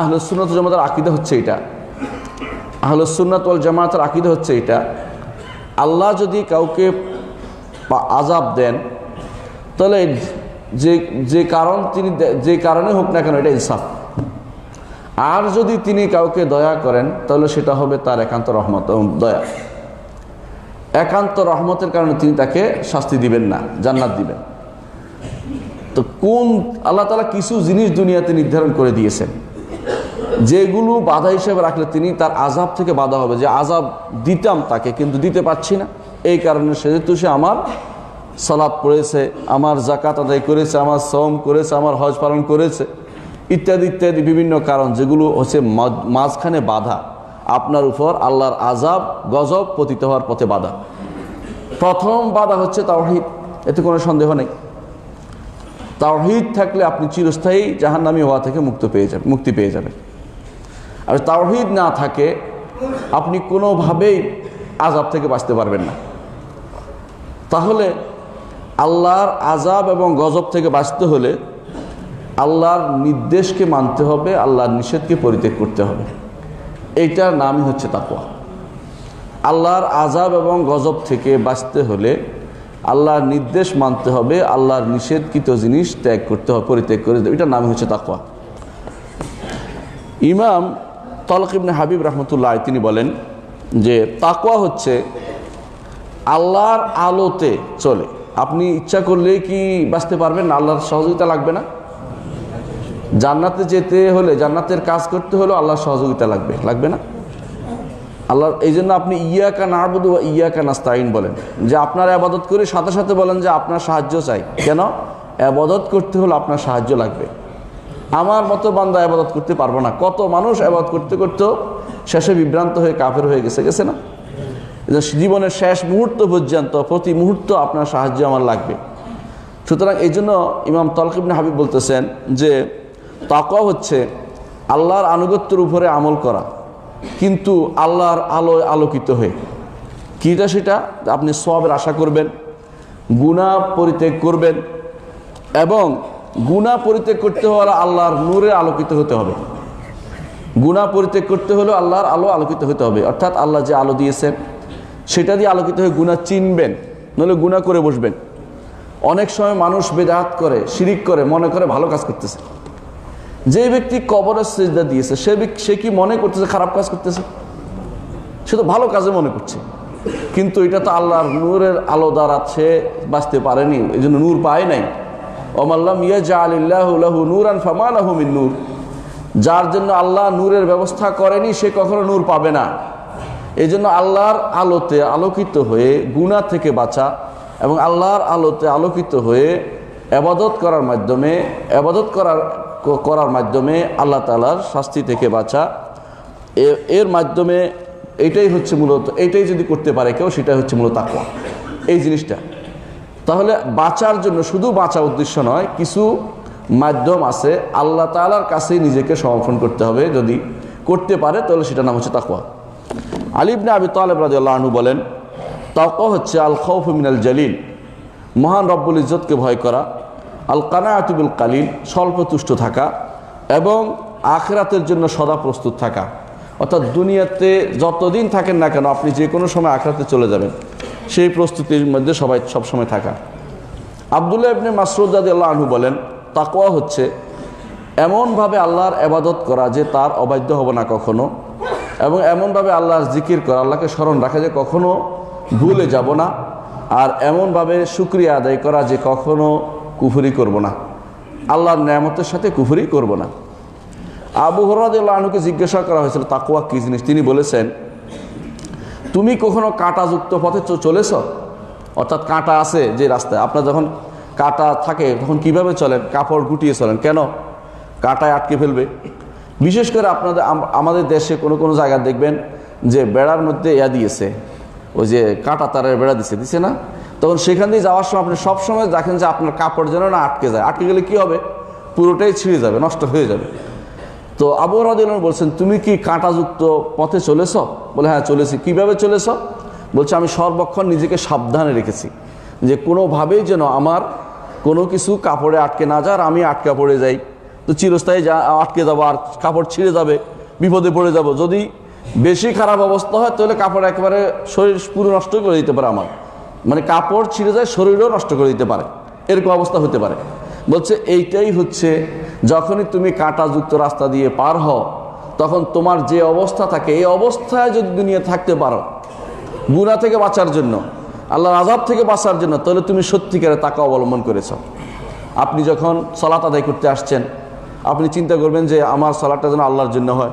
আহলুসুন্নত জামাতের আকিদা হচ্ছে এটা। আহলুসুন্নত ওয়াল জামাতের আকিদা হচ্ছে এটা। আল্লাহ যদি কাউকে আজাব দেন, তাহলে যে যে কারণ তিনি যে কারণে হোক না কেন এটা ইনসাফ। আর যদি তিনি কাউকে দয়া করেন, তাহলে সেটা হবে তার একান্ত রহমত দয়া। একান্ত রহমতের কারণে তিনি তাকে শাস্তি দিবেন না, জান্নাত দিবেন। তো কোন, আল্লাহ তালা কিছু জিনিস দুনিয়াতে নির্ধারণ করে দিয়েছেন। যেগুলো বাধা হিসেবে রাখলে তিনি তার আজাব থেকে বাধা হবে, যে আজাব দিতাম তাকে কিন্তু দিতে পারছি না। এই কারণে সেহেতু সে আমার সালাদ পড়েছে, আমার জাকাত আদায় করেছে, আমার শ্রম করেছে, আমার হজ পালন করেছে, ইত্যাদি ইত্যাদি বিভিন্ন কারণ যেগুলো হচ্ছে মাঝখানে বাধা। আপনার উপর আল্লাহর আজাব গজব পতিত হওয়ার পথে বাধা। প্রথম বাধা হচ্ছে তাওহিদ, এতে কোনো সন্দেহ নেই। তাওহিদ থাকলে আপনি চিরস্থায়ী জাহান্নামী হওয়া থেকে মুক্ত পেয়ে যাবেন মুক্তি পেয়ে যাবেন। আর তাওহিদ না থাকে, আপনি কোনোভাবেই আজাব থেকে বাঁচতে পারবেন না। তাহলে আল্লাহর আজাব এবং গজব থেকে বাঁচতে হলে আল্লাহর নির্দেশকে মানতে হবে, আল্লাহর নিষেধকে পরিত্যাগ করতে হবে। এইটার নামই হচ্ছে তাকওয়া। আল্লাহর আজাব এবং গজব থেকে বাঁচতে হলে আল্লাহর নির্দেশ মানতে হবে, আল্লাহর নিষেধকৃত জিনিস ত্যাগ করতে হবে, পরিত্যাগ করে এটার নাম হচ্ছে তাকওয়া। ইমাম তলক ইবনে হাবিব রহমতুল্লাহ তিনি বলেন যে তাকওয়া হচ্ছে আল্লাহর আলোতে চলে। আপনি ইচ্ছা করলে কি বাঁচতে পারবেন আল্লাহর সহযোগিতা লাগবে না? জান্নাতে যেতে হলে, জান্নাতের কাজ করতে হলে আল্লাহর সহযোগিতা লাগবে। লাগবে না? আল্লাহর, এই জন্য আপনি ইয়াকা নাবুদু বা ইয়াকা নাস্তাইন বলেন। যে আপনার আবাদত করে সাথে সাথে বলেন যে আপনার সাহায্য চাই। কেন? আবাদত করতে হলে আপনার সাহায্য লাগবে। আমার মতো বান্দা আবাদত করতে পারব না। কত মানুষ আবাদত করতে করতেও শেষে বিভ্রান্ত হয়ে কাফের হয়ে গেছে গেছে না? জীবনের শেষ মুহূর্ত পর্যন্ত, প্রতি মুহূর্ত আপনার সাহায্য আমার লাগবে। সুতরাং এই জন্য ইমাম তলকিবনে হাবিব বলতেছেন যে, তাকওয়া হচ্ছে আল্লাহর আনুগত্যের উপরে আমল করা, কিন্তু আল্লাহর আলোয় আলোকিত হয়ে। কীটা সেটা? আপনি সবের আশা করবেন গুণা পরিত্যাগ করবেন, এবং গুণা পরিত্যাগ করতে হলে আল্লাহর নূরে আলোকিত হতে হবে। গুণা পরিত্যাগ করতে হলেও আল্লাহর আলো আলোকিত হতে হবে। অর্থাৎ আল্লাহ যে আলো দিয়েছেন, সেটা দিয়ে আলোকিত হয়ে গুণা চিনবেন, নইলে গুণা করে বসবেন। অনেক সময় মানুষ বেদাত করে, শিরিক করে, মনে করে ভালো কাজ করতেছে। যে ব্যক্তি কবরের সেজদা দিয়েছে, সে সে কি মনে করতেছে খারাপ কাজ করতেছে? সে তো ভালো কাজে মনে করছে। কিন্তু এটা তো আল্লাহর নূরের আলো দ্বারা সে বাঁচতে পারেনি এই জন্য নূর পায় নাই। ওমাল্লাম ইয়া জা আলিল্লাহ লাহু নূরান ফামা লাহু মিন নূর। যার জন্য আল্লাহ নূরের ব্যবস্থা করেনি, সে কখনো নূর পাবে না। এই জন্য আল্লাহর আলোতে আলোকিত হয়ে গুণা থেকে বাঁচা এবং আল্লাহর আলোতে আলোকিত হয়ে আবাদত করার মাধ্যমে আবাদত করার করার মাধ্যমে আল্লাহ তালার শাস্তি থেকে বাঁচা। এর মাধ্যমে এটাই হচ্ছে মূলত, এটাই যদি করতে পারে কেউ, সেটাই হচ্ছে মূলত তাকওয়া। এই জিনিসটা। তাহলে বাঁচার জন্য শুধু বাঁচা উদ্দেশ্য নয়, কিছু মাধ্যম আছে, আল্লাহ তালার কাছেই নিজেকে সমর্পণ করতে হবে। যদি করতে পারে, তাহলে সেটা নাম হচ্ছে তাকওয়া। আলিবনে আবি তালেব রাজি আল্লাহনু বলেন, তাকওয়া হচ্ছে আল খৌফ মিনাল জালিল, মহান রব্বুল ইজ্জতকে ভয় করা আল কানায়াতুবুল কালিল স্বল্প তুষ্ট থাকা এবং আখরাতের জন্য সদা প্রস্তুত থাকা। অর্থাৎ দুনিয়াতে যতদিন থাকেন না কেন, আপনি যে কোনো সময় আখরাতে চলে যাবেন। সেই প্রস্তুতির মধ্যে সবাই সবসময় থাকা। আবদুল্লাহ ইবনে মাসরুদ রাদি আল্লাহ আনহু বলেন, তাকওয়া হচ্ছে এমনভাবে আল্লাহর আবাদত করা যে তার অবাধ্য হবে না কখনো এবং এমনভাবে আল্লাহর জিকির করা, আল্লাহকে স্মরণ রাখা যে কখনো ভুলে যাব না আর এমনভাবে শুক্রিয়া আদায় করা যে কখনো কুফুরি করব না। আল্লাহর নিয়ামতের সাথে কুফুরি করব না। আবু হরাদুল্লাহ আনুকে জিজ্ঞাসা করা হয়েছিল তাকুয়া কী জিনিস? তিনি বলেছেন তুমি কখনো কাঁটাযুক্ত পথে চলেছ? অর্থাৎ কাঁটা আছে যে রাস্তায়। আপনার যখন কাঁটা থাকে, তখন কীভাবে চলেন? কাপড় গুটিয়ে চলেন। কেন? কাঁটায় আটকে ফেলবে। বিশেষ করে আপনাদের আমাদের দেশে কোনো কোনো জায়গা দেখবেন যে বেড়ার মধ্যে ইয়া দিয়েছে। ওই যে কাঁটা তারের বেড়া দিছে দিছে না? তখন সেখান দিয়ে যাওয়ার সময় আপনি সবসময় দেখেন যে আপনার কাপড় যেন না আটকে যায়। আটকে গেলে কি হবে? পুরোটাই ছিঁড়ে যাবে, নষ্ট হয়ে যাবে। তো আবু রাদিল বলছেন, তুমি কি কাঁটাযুক্ত পথে চলেছ? বলে হ্যাঁ চলেছি। কীভাবে চলেছ? বলছে, আমি সর্বক্ষণ নিজেকে সাবধানে রেখেছি, যে কোনোভাবেই যেন আমার কোনো কিছু কাপড়ে আটকে না যায় আর আমি আটকা পড়ে যাই। তো চিরস্থায়ী যা, আটকে যাব আর কাপড় ছিঁড়ে যাবে, বিপদে পড়ে যাব। যদি বেশি খারাপ অবস্থা হয়, তাহলে কাপড় একেবারে শরীর পুরো নষ্ট করে দিতে পারে আমার। মানে কাপড় ছিঁড়ে যায়, শরীরও নষ্ট করে দিতে পারে। এরকম অবস্থা হতে পারে। বলছে, এইটাই হচ্ছে যখনই তুমি কাঁটাযুক্ত রাস্তা দিয়ে পার হও, তখন তোমার যে অবস্থা থাকে, এই অবস্থায় যদি দুনিয়া থাকতে পারো গুণা থেকে বাঁচার জন্য, আল্লাহর আজাব থেকে বাঁচার জন্য, তাহলে তুমি সত্যিকারে তাকে অবলম্বন করেছ। আপনি যখন সলাত আদায় করতে আসছেন, আপনি চিন্তা করবেন যে আমার সলাটটা যেন আল্লাহর জন্য হয়।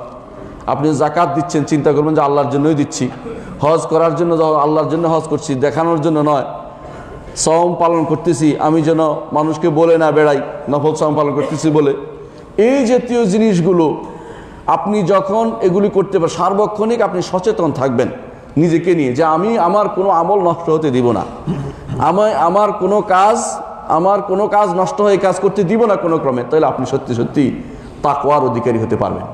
আপনি জাকাত দিচ্ছেন, চিন্তা করবেন যে আল্লাহর জন্যই দিচ্ছি। হজ করার জন্য আল্লাহর জন্য হজ করছি, দেখানোর জন্য নয়। সম পালন করতেছি, আমি যেন মানুষকে বলে না বেড়াই, নফল সম পালন করতেছি বলে। এই জাতীয় জিনিসগুলো আপনি যখন এগুলি করতে পারেন সার্বক্ষণিক আপনি সচেতন থাকবেন নিজেকে নিয়ে যে আমি আমার কোনো আমল নষ্ট হতে দিব না। আমায় আমার কোনো কাজ, আমার কোনো কাজ নষ্ট হয়ে কাজ করতে দিব না কোনো ক্রমে, তাহলে আপনি সত্যি সত্যি তাকওয়ার অধিকারী হতে পারবেন।